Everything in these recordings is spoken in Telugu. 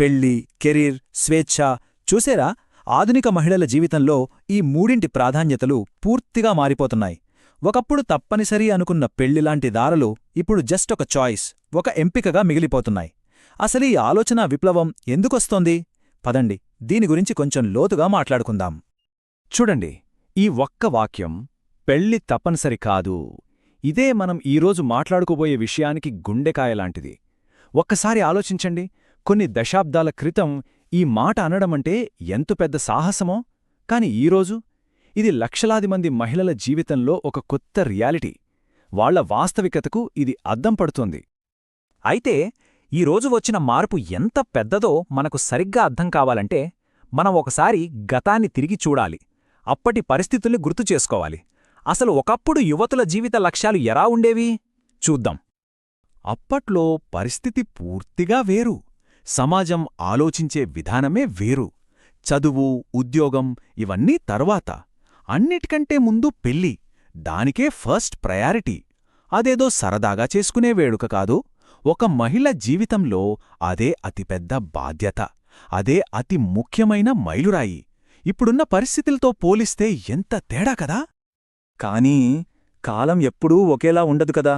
పెళ్ళి కెరీర్ స్వేచ్ఛ. చూసేరా? ఆధునిక మహిళల జీవితంలో ఈ మూడింటి ప్రాధాన్యతలు పూర్తిగా మారిపోతున్నాయి. ఒకప్పుడు తప్పనిసరి అనుకున్న పెళ్ళిలాంటి దారులు ఇప్పుడు జస్ట్ ఒక చాయిస్ ఒక ఎంపికగా మిగిలిపోతున్నాయి. అసలు ఈ ఆలోచన విప్లవం ఎందుకొస్తోంది? పదండి దీని గురించి కొంచెం లోతుగా మాట్లాడుకుందాం. చూడండి ఈ ఒక్క వాక్యం పెళ్ళి తప్పనిసరి కాదు. ఇదే మనం ఈరోజు మాట్లాడుకోబోయే విషయానికి గుండెకాయలాంటిది ఒక్కసారి ఆలోచించండి కొన్ని దశాబ్దాల క్రితం ఈ మాట అనడమంటే ఎంత పెద్ద సాహసమో? కాని ఈరోజు ఇది లక్షలాది మంది మహిళల జీవితంలో ఒక కొత్త రియాలిటీ. వాళ్ళ వాస్తవికతకు ఇది అద్దం పడుతోంది. అయితే ఈ రోజు వచ్చిన మార్పు ఎంత పెద్దదో మనకు సరిగ్గా అర్థం కావాలంటే మనం ఒకసారి గతాన్ని తిరిగి చూడాలి. అప్పటి పరిస్థితుల్ని గుర్తు చేసుకోవాలి. అసలు ఒకప్పుడు యువతుల జీవిత లక్ష్యాలు ఎలా ఉండేవి? చూద్దాం. అప్పట్లో పరిస్థితి పూర్తిగా వేరు. సమాజం ఆలోచించే విధానమే వేరు. చదువు ఉద్యోగం ఇవన్నీ తర్వాత. అన్నిటికంటే ముందు పెళ్ళి దానికే ఫస్ట్ ప్రయారిటీ. అదేదో సరదాగా చేసుకునే వేడుక కాదు. ఒక మహిళ జీవితంలో అదే అతిపెద్ద బాధ్యత. అదే అతి ముఖ్యమైన మైలురాయి. ఇప్పుడున్న పరిస్థితులతో పోలిస్తే ఎంత తేడా కదా? కానీ కాలం ఎప్పుడూ ఒకేలా ఉండదు కదా.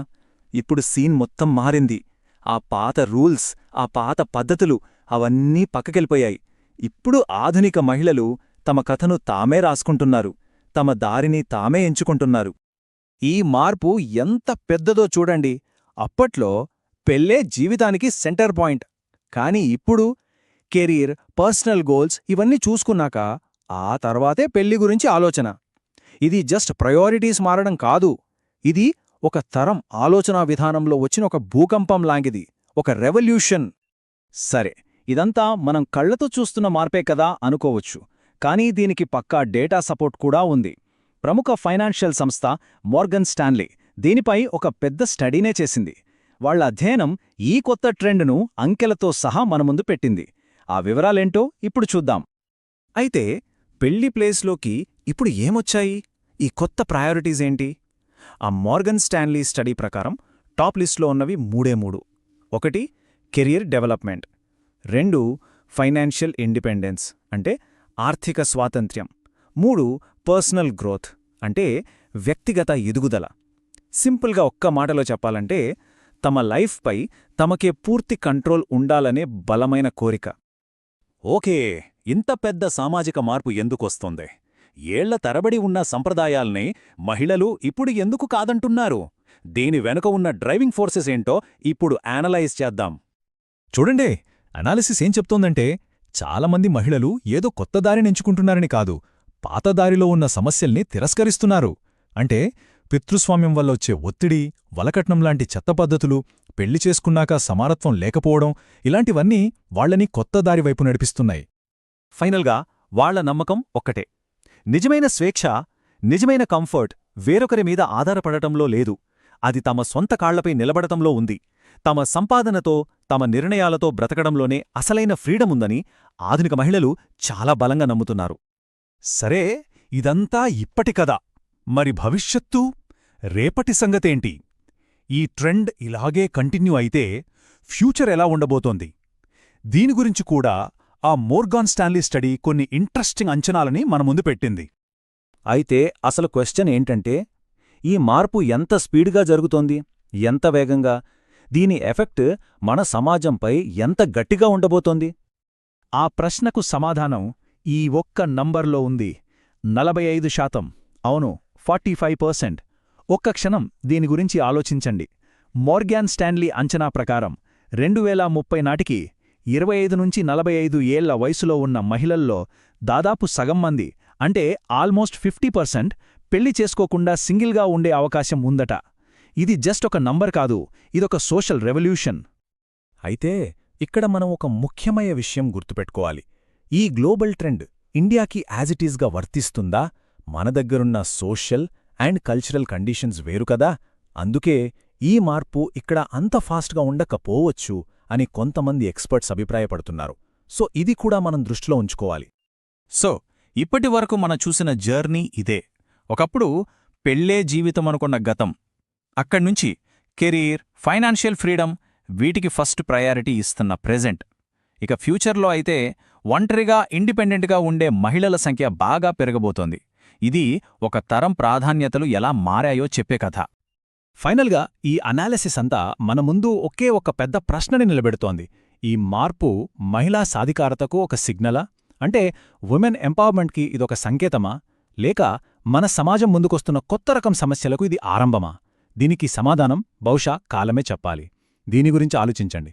ఇప్పుడు సీన్ మొత్తం మారింది. ఆ పాత రూల్స్ ఆ పాత పద్ధతులు అవన్నీ పక్కకెళ్ళిపోయాయి. ఇప్పుడు ఆధునిక మహిళలు తమ కథను తామే రాసుకుంటున్నారు తమ దారిని తామే ఎంచుకుంటున్నారు. ఈ మార్పు ఎంత పెద్దదో చూడండి. అప్పట్లో పెళ్ళే జీవితానికి సెంటర్ పాయింట్. కాని ఇప్పుడు కెరీర్ పర్సనల్ గోల్స్ ఇవన్నీ చూసుకున్నాక ఆ తర్వాతే పెళ్ళి గురించి ఆలోచన. ఇది జస్ట్ ప్రయారిటీస్ మారడం కాదు. ఇది ఒక తరం ఆలోచనా విధానంలో వచ్చిన ఒక భూకంపం లాంటిది ఒక రెవల్యూషన్. సరే ఇదంతా మనం కళ్ళతో చూస్తున్న మార్పే కదా అనుకోవచ్చు కానీ దీనికి పక్కా డేటా సపోర్ట్ కూడా ఉంది. ప్రముఖ ఫైనాన్షియల్ సంస్థ మోర్గన్ స్టాన్లీ దీనిపై ఒక పెద్ద స్టడీనే చేసింది. వాళ్ళ అధ్యయనం ఈ కొత్త ట్రెండ్ను అంకెలతో సహా మన ముందు పెట్టింది. ఆ వివరాలేంటో ఇప్పుడు చూద్దాం. అయితే పెళ్ళి ప్లేస్లోకి ఇప్పుడు ఏమొచ్చాయి? ఈ కొత్త ప్రయారిటీస్ ఏంటి? ఆ మార్గన్ స్టాన్లీ స్టడీ ప్రకారం టాప్ లిస్ట్లో ఉన్నవి మూడే మూడు. ఒకటి కెరియర్ డెవలప్మెంట్. రెండు ఫైనాన్షియల్ ఇండిపెండెన్స్ అంటే ఆర్థిక స్వాతంత్ర్యం. మూడు పర్సనల్ గ్రోత్ అంటే వ్యక్తిగత ఎదుగుదల. సింపుల్గా ఒక్క మాటలో చెప్పాలంటే తమ లైఫ్పై తమకే పూర్తి కంట్రోల్ ఉండాలనే బలమైన కోరిక. ఓకే ఇంత పెద్ద సామాజిక మార్పు ఎందుకొస్తోంది? ఏళ్ళ తరబడి ఉన్న సంప్రదాయాల్ని మహిళలు ఇప్పుడు ఎందుకు కాదంటున్నారు? దీని వెనుక ఉన్న డ్రైవింగ్ ఫోర్సెస్ ఏంటో ఇప్పుడు యానలైజ్ చేద్దాం. చూడండి అనాలిసిస్ ఏం చెప్తోందంటే చాలామంది మహిళలు ఏదో కొత్త దారిని ఎంచుకుంటున్నారని కాదు పాతదారిలో ఉన్న సమస్యల్ని తిరస్కరిస్తున్నారు. అంటే పితృస్వామ్యం వల్ల వచ్చే ఒత్తిడి వలకట్నం లాంటి చెత్త పద్ధతులు పెళ్ళి చేసుకున్నాక సమానత్వం లేకపోవడం ఇలాంటివన్నీ వాళ్ళని కొత్త దారి వైపు నడిపిస్తున్నాయి. ఫైనల్గా వాళ్ళ నమ్మకం ఒక్కటే. నిజమైన స్వేచ్ఛ నిజమైన కంఫర్ట్ వేరొకరి మీద ఆధారపడటంలో లేదు. అది తమ సొంత కాళ్ళపై నిలబడటంలో ఉంది. తమ సంపాదనతో తమ నిర్ణయాలతో బ్రతకడంలోనే అసలైన ఫ్రీడమ్ ఉందని ఆధునిక మహిళలు చాలా బలంగా నమ్ముతున్నారు. సరే ఇదంతా ఇప్పటి మరి భవిష్యత్తు? రేపటి సంగతేంటి? ఈ ట్రెండ్ ఇలాగే కంటిన్యూ అయితే ఫ్యూచర్ ఎలా ఉండబోతోంది? దీని గురించి కూడా ఆ మోర్గాన్ స్టాన్లీ స్టడీ కొన్ని ఇంట్రెస్టింగ్ అంచనాలని మన ముందు పెట్టింది. అయితే అసలు క్వశ్చన్ ఏంటంటే ఈ మార్పు ఎంత స్పీడ్గా జరుగుతోంది? ఎంత వేగంగా? దీని ఎఫెక్ట్ మన సమాజంపై ఎంత గట్టిగా ఉండబోతోంది? ఆ ప్రశ్నకు సమాధానం ఈ ఒక్క నంబర్లో ఉంది. నలభై ఐదు శాతం. అవును ఫార్టీ ఫైవ్ పర్సెంట్. ఒక్క క్షణం దీని గురించి ఆలోచించండి. మోర్గాన్ స్టాన్లీ అంచనా ప్రకారం రెండు వేల ముప్పై నాటికి ఇరవై ఐదు నుంచి నలభై ఐదు ఏళ్ళ వయసులో ఉన్న మహిళల్లో దాదాపు సగం మంది అంటే ఆల్మోస్ట్ ఫిఫ్టీ పర్సెంట్ పెళ్ళి చేసుకోకుండా సింగిల్గా ఉండే అవకాశం ఉందట. ఇది జస్ట్ ఒక నంబర్ కాదు ఇదొక సోషల్ రెవల్యూషన్. అయితే ఇక్కడ మనం ఒక ముఖ్యమైన విషయం గుర్తుపెట్టుకోవాలి. ఈ గ్లోబల్ ట్రెండ్ ఇండియాకి యాజిటీస్గా వర్తిస్తుందా? మన దగ్గరున్న సోషల్ అండ్ కల్చరల్ కండిషన్స్ వేరు కదా? అందుకే ఈ మార్పు ఇక్కడ అంత ఫాస్ట్గా ఉండకపోవచ్చు. అని కొంతమంది ఎక్స్పర్ట్స్ అభిప్రాయపడుతున్నారు. సో ఇది కూడా మనం దృష్టిలో ఉంచుకోవాలి. సో ఇప్పటి వరకు మన చూసిన జర్నీ ఇదే. ఒకప్పుడు పెళ్ళే జీవితం అనుకున్న గతం. అక్కడ్నుంచి కెరీర్ ఫైనాన్షియల్ ఫ్రీడమ్ వీటికి ఫస్ట్ ప్రయారిటీ ఇస్తున్న ప్రెజెంట్. ఇక ఫ్యూచర్లో అయితే ఒంటరిగా ఇండిపెండెంట్గా ఉండే మహిళల సంఖ్య బాగా పెరగబోతోంది. ఇది ఒక తరం ప్రాధాన్యతలు ఎలా మారాయో చెప్పే కథ. ఫైనల్గా ఈ అనాలిసిస్ అంతా మన ముందు ఒకే ఒక పెద్ద ప్రశ్నని నిలబెడుతోంది. ఈ మార్పు మహిళా సాధికారతకు ఒక సిగ్నలా? అంటే ఉమెన్ ఎంపవర్మెంట్కి ఇదొక సంకేతమా? లేక మన సమాజం ముందుకొస్తున్న కొత్త రకం సమస్యలకు ఇది ఆరంభమా? దీనికి సమాధానం బహుశా కాలమే చెప్పాలి. దీని గురించి ఆలోచించండి.